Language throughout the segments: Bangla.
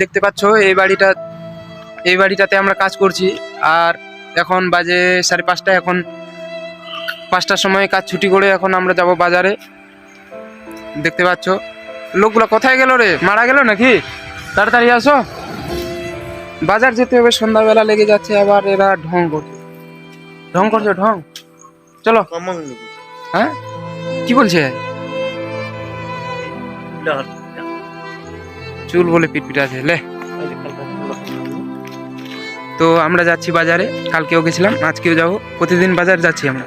দেখতে পাচ্ছ এই বাড়িটা এই বাড়িটাতে আমরা কাজ করছি। আর এখন বাজে সাড়ে পাঁচটা এখন পাঁচটার সময় কাজ ছুটি করে এখন আমরা যাব বাজারে। দেখতে পাচ্ছ। লোকগুলো কোথায় গেল রে? মারা গেল নাকি? তাড়াতাড়ি আসো। বাজার যেতে হবে সন্ধ্যাবেলা লেগে যাচ্ছে আবার এরা ঢং করছে। ঢং করছে ঢং? চলো। হ্যাঁ? কি বলছে? চুল বলে পিটপিট আছে লে। তো আমরা যাচ্ছি বাজারে কালকেও গেছিলাম আজকেও যাব। প্রতিদিন বাজার যাচ্ছি আমরা।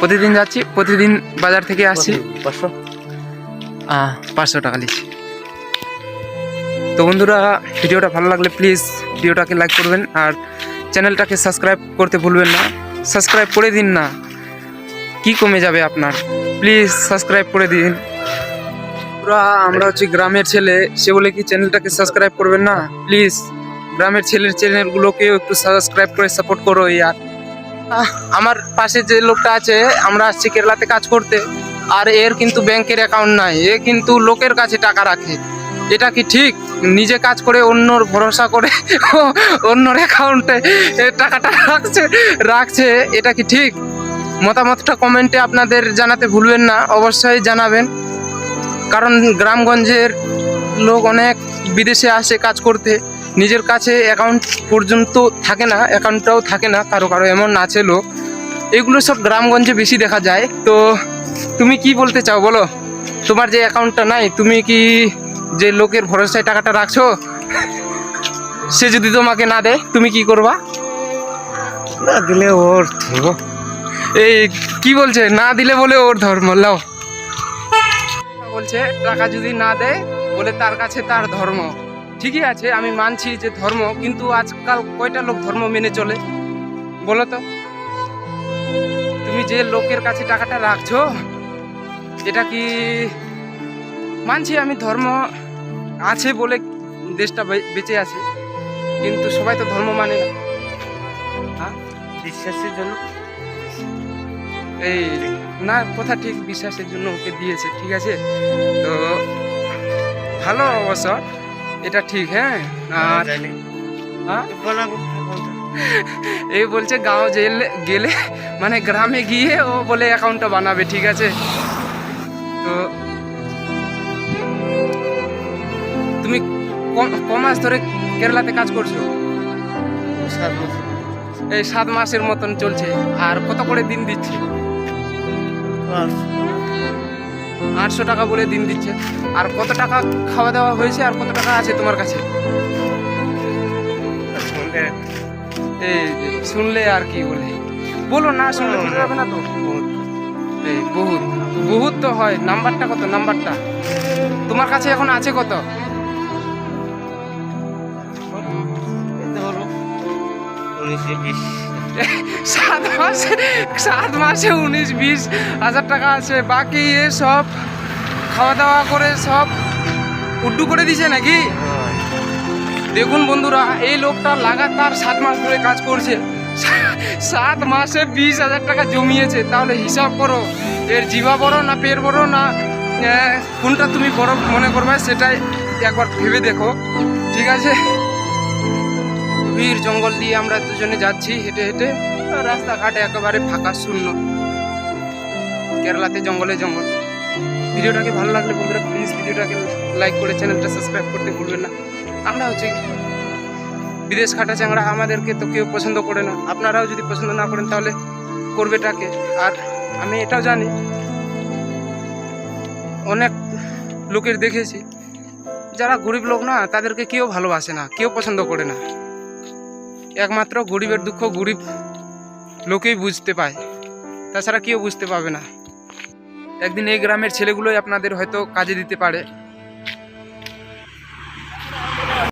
প্রতিদিন যাচ্ছি প্রতিদিন বাজার থেকে আসছি। পাঁচশো? পাঁচশো টাকা নিচ্ছি। তো বন্ধুরা ভিডিওটা ভালো লাগলে প্লিজ ভিডিওটাকে লাইক করবেন আর চ্যানেলটাকে সাবস্ক্রাইব করতে ভুলবেন না। সাবস্ক্রাইব করে দিন না। কি কমে যাবে আপনার? প্লিজ সাবস্ক্রাইব করে দিন। পুরা আমরা হচ্ছে গ্রামের ছেলে। সে বলে কি চ্যানেলটাকে সাবস্ক্রাইব করবেন না? প্লিজ গ্রামের ছেলের চ্যানেলগুলোকেও একটু সাবস্ক্রাইব করে সাপোর্ট করো ইয়ার আমার পাশে যে লোকটা আছে, আমরা আসছি কেরালাতে কাজ করতে। আর এর কিন্তু ব্যাংকের অ্যাকাউন্ট নাই। এ কিন্তু লোকের কাছে টাকা রাখে। এটা কি ঠিক? নিজে কাজ করে অন্যর ভরসা করে অন্যর অ্যাকাউন্টে টাকাটা রাখছে রাখছে, এটা কি ঠিক? মতামতটা কমেন্টে আপনাদের জানাতে ভুলবেন না। অবশ্যই জানাবেন। কারণ গ্রামগঞ্জের লোক অনেক বিদেশে আসে কাজ করতে। নিজের কাছে অ্যাকাউন্ট পর্যন্ত থাকে না অ্যাকাউন্টটাও থাকে না কারও কারও এমন আছে লোক। এগুলো সব গ্রামগঞ্জে বেশি দেখা যায়। তো তুমি কি বলতে চাও বলো? তোমার যে অ্যাকাউন্টটা নাই তুমি কি যে লোকের ভরসায় টাকাটা রাখছো? সে যদি তোমাকে না দেয় তুমি কি করবা? না দিলে ওর ধরবো। এই কি বলছে? না দিলে বলে ওর ধর্ম লাও। বলছে, টাকা যদি না দেয়, বলে তার কাছে তার ধর্ম। ঠিকই আছে, আমি মানছি যে ধর্ম, কিন্তু আজকাল কয়টা লোক ধর্ম মেনে চলে? বলো তো। তুমি যে লোকের কাছে টাকাটা রাখছো, এটা কি মানছি আমি ধর্ম আছে বলে দেশটা বেঁচে আছে, কিন্তু সবাই তো ধর্ম মানে না। বিশ্বাসের জন্য এই না কথা ঠিক বিশ্বাসের জন্য ওকে দিয়েছে ঠিক আছে? তো ভালো অবশ্য এটা ঠিক হ্যাঁ? আর জানি। হ্যাঁ? এই বলছে গাঁও জেলে গেলে মানে গ্রামে গিয়ে ও বলে অ্যাকাউন্টটা বানাবে ঠিক আছে? তো তুমি ক মাস ধরে কেরালাতে কাজ করছ? এই সাত মাসের মতন চলছে আর কত করে দিন দিচ্ছে? আটশো টাকা বলে দিন দিচ্ছে। আর কত টাকা খাওয়া দাওয়া হয়েছে আর কত টাকা আছে তোমার কাছে? এই শুনলে আর কি বলে? বলো না শুনলে যাবে না তো? এই বহুত। বহুত তো হয়। নাম্বারটা কত? নাম্বারটা? তোমার কাছে এখন আছে কত? বিশ। সাত মাসে সাত মাসে উনিশ, বিশ হাজার টাকা আছে। বাকি এ সব খাওয়া দাওয়া করে সব উড্ডু করে দিছে নাকি? দেখুন বন্ধুরা, এই লোকটা লাগাতার সাত মাস ধরে কাজ করছে। সাত মাসে বিশ হাজার টাকা জমিয়েছে। তাহলে হিসাব করো, এর জিভা বড় না পের বড় না কোনটা তুমি বড় মনে করবে সেটাই একবার ভেবে দেখো। ঠিক আছে? গভীর জঙ্গল দিয়ে আমরা দুজনে যাচ্ছি হেঁটে হেঁটে। রাস্তাঘাট একেবারে ফাঁকা, শূন্য। কেরালাতে জঙ্গলে জঙ্গল। ভিডিওটাকে ভালো লাগলে বন্ধুরা প্লিজ ভিডিওটাকে লাইক করে চ্যানেলটা সাবস্ক্রাইব করতে ভুলবেন না। আমরা হচ্ছে বিদেশ খাটা চাংড়া আমাদেরকে তো কেউ পছন্দ করে না। আপনারাও যদি পছন্দ না করেন তাহলে করবেটাকে আর আমি এটাও জানি, অনেক লোকের দেখেছি, যারা গরিব লোক না, তাদেরকে কেউ ভালোবাসে না, কেউ পছন্দ করে না। একমাত্র গরিবের দুঃখ গরিব লোকেই বুঝতে পায়। তাছাড়া কেউ বুঝতে পাবে না। একদিন এই গ্রামের ছেলেগুলোই আপনাদের হয়তো কাজে দিতে পারে।